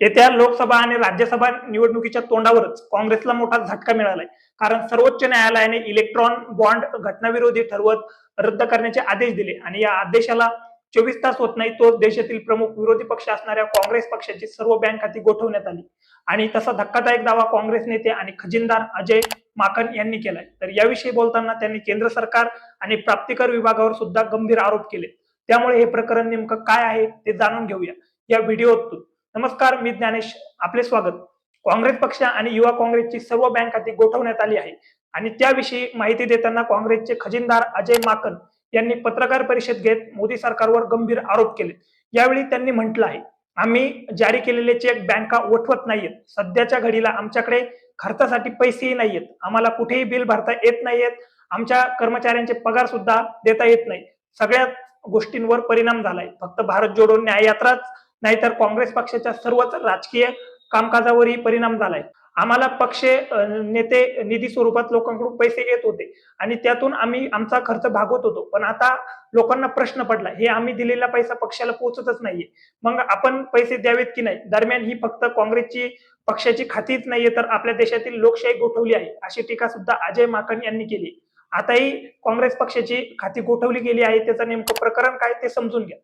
येत्या लोकसभा आणि राज्यसभा निवडणुकीच्या तोंडावरच काँग्रेसला मोठा झटका मिळालाय. कारण सर्वोच्च न्यायालयाने इलेक्ट्रॉन बॉन्ड घटनाविरोधी ठरवत रद्द करण्याचे आदेश दिले. आणि या आदेशाला चोवीस तास होत नाही तो देशातील प्रमुख विरोधी पक्ष असणाऱ्या काँग्रेस पक्षाची सर्व बँक खाती गोठवण्यात आली. आणि तसा धक्कादायक दावा काँग्रेस नेते आणि खजिनदार अजय माकन यांनी केलाय. तर याविषयी बोलताना त्यांनी केंद्र सरकार आणि प्राप्तिकर विभागावर सुद्धा गंभीर आरोप केले. त्यामुळे हे प्रकरण नेमकं काय आहे ते जाणून घेऊया. या व्हिडिओतून. नमस्कार मी ज्ञानेश. आपले स्वागत. काँग्रेस पक्ष आणि युवा काँग्रेसची सर्व बँक खाती गोठवण्यात आली आहे. आणि त्याविषयी माहिती देताना काँग्रेसचे खजिनदार अजय माकन यांनी पत्रकार परिषद घेत मोदी सरकारवर गंभीर आरोप केले. यावेळी त्यांनी म्हटलं आहे आम्ही जारी केलेले चेक बँका उठवत नाहीयेत. सध्याच्या घडीला आमच्याकडे खर्चासाठी पैसेही नाहीयेत. आम्हाला कुठेही बिल भरता येत नाहीयेत. आमच्या कर्मचाऱ्यांचे पगार सुद्धा देता येत नाही. सगळ्याच गोष्टींवर परिणाम झालाय. फक्त भारत जोडो न्याय यात्राच नाहीतर काँग्रेस पक्षाच्या सर्वच राजकीय कामकाजावरही परिणाम झालाय. आम्हाला पक्ष नेते निधी स्वरूपात लोकांकडून पैसे येत होते आणि त्यातून आम्ही आमचा खर्च भागवत होतो. पण आता लोकांना प्रश्न पडला हे आम्ही दिलेला पैसा पक्षाला पोहोचतच नाहीये. मग आपण पैसे द्यावेत की नाही? दरम्यान ही फक्त काँग्रेसची पक्षाची खातीच नाहीये तर आपल्या देशातील लोकशाही गोठवली आहे अशी टीका सुद्धा अजय माकन यांनी केली. आताही काँग्रेस पक्षाची खाती गोठवली गेली आहे त्याचं नेमकं प्रकरण काय ते समजून घ्या.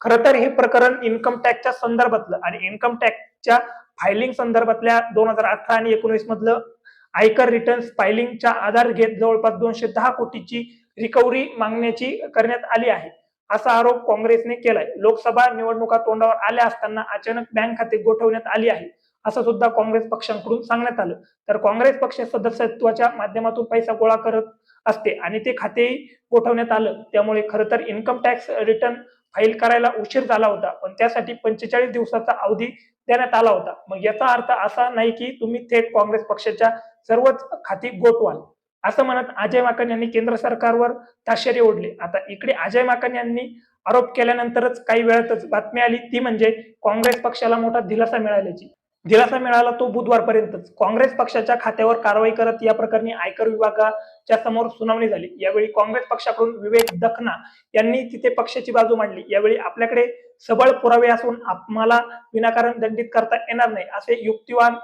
खरं तर हे प्रकरण इन्कम टॅक्सच्या संदर्भातलं आणि इन्कम टॅक्सच्या फायलिंग संदर्भातल्या दोन हजार अठरा आणि एकोणीस मधलं आयकर रिटर्न्स फायलिंगच्या आधार घेत जवळपास दोनशे दहा कोटीची रिकव्हरी मागण्याची करण्यात आली आहे. असा आरोप काँग्रेसने केलाय. लोकसभा निवडणुका तोंडावर आल्या असताना अचानक बँक खाते गोठवण्यात आली आहे. असं सुद्धा काँग्रेस पक्षांकडून सांगण्यात आलं. तर काँग्रेस पक्ष सदस्यत्वाच्या माध्यमातून पैसा गोळा करत असते आणि ते खातेही गोठवण्यात आलं. त्यामुळे खरं तर इन्कम टॅक्स रिटर्न फाईल करायला उशीर झाला होता पण त्यासाठी पंचेचाळीस दिवसाचा अवधी देण्यात आला होता. मग याचा अर्थ असा नाही की तुम्ही थेट काँग्रेस पक्षाच्या सर्वच खाती गोठवाल असं म्हणत अजय माकन यांनी केंद्र सरकारवर ताशेरे ओढले. आता इकडे अजय माकन यांनी आरोप केल्यानंतरच काही वेळातच बातमी आली. ती म्हणजे काँग्रेस पक्षाला मोठा दिलासा मिळाल्याची. दिलासा मिळाला तो बुधवारपर्यंतच. काँग्रेस पक्षाच्या खात्यावर कारवाई करत या प्रकरणी आयकर विभागाच्या समोर सुनावणी झाली. यावेळी काँग्रेस पक्षाकडून विवेक दखना यांनी तिथे पक्षाची बाजू मांडली. यावेळी आपल्याकडे सबळ पुरावे असून आम्हाला विनाकारण दंडित करता येणार नाही असे युक्तिवाद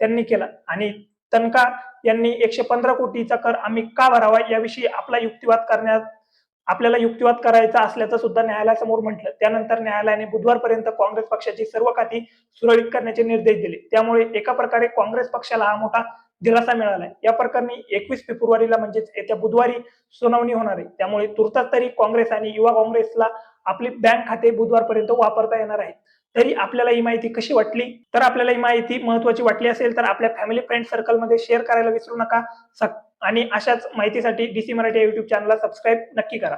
त्यांनी केला. आणि तनका यांनी एकशे पंधरा कोटीचा कर आम्ही का भरावा याविषयी आपला युक्तिवाद करण्यात आपल्याला युक्तिवाद करायचा असल्याचं सुद्धा न्यायालयासमोर म्हटलं. त्यानंतर न्यायालयाने बुधवारपर्यंत काँग्रेस पक्षाची सर्व खाती सुरळीत करण्याचे निर्देश दिले. त्यामुळे एका प्रकारे काँग्रेस पक्षाला हा मोठा दिलासा मिळालाय या प्रकरणी एकवीस फेब्रुवारीला म्हणजेच येत्या बुधवारी सुनावणी होणार आहे. त्यामुळे तुर्तास तरी काँग्रेस आणि युवा काँग्रेसला आपली बँक खाते बुधवारपर्यंत वापरता येणार आहे. तरी आपल्याला ही माहिती कशी वाटली? तर आपल्याला ही माहिती महत्वाची वाटली असेल तर आपल्या फॅमिली फ्रेंड सर्कलमध्ये शेअर करायला विसरू नका. आणि अशाच माहितीसाठी डीसी मराठी युट्यूब चॅनलला सबस्क्राईब नक्की करा.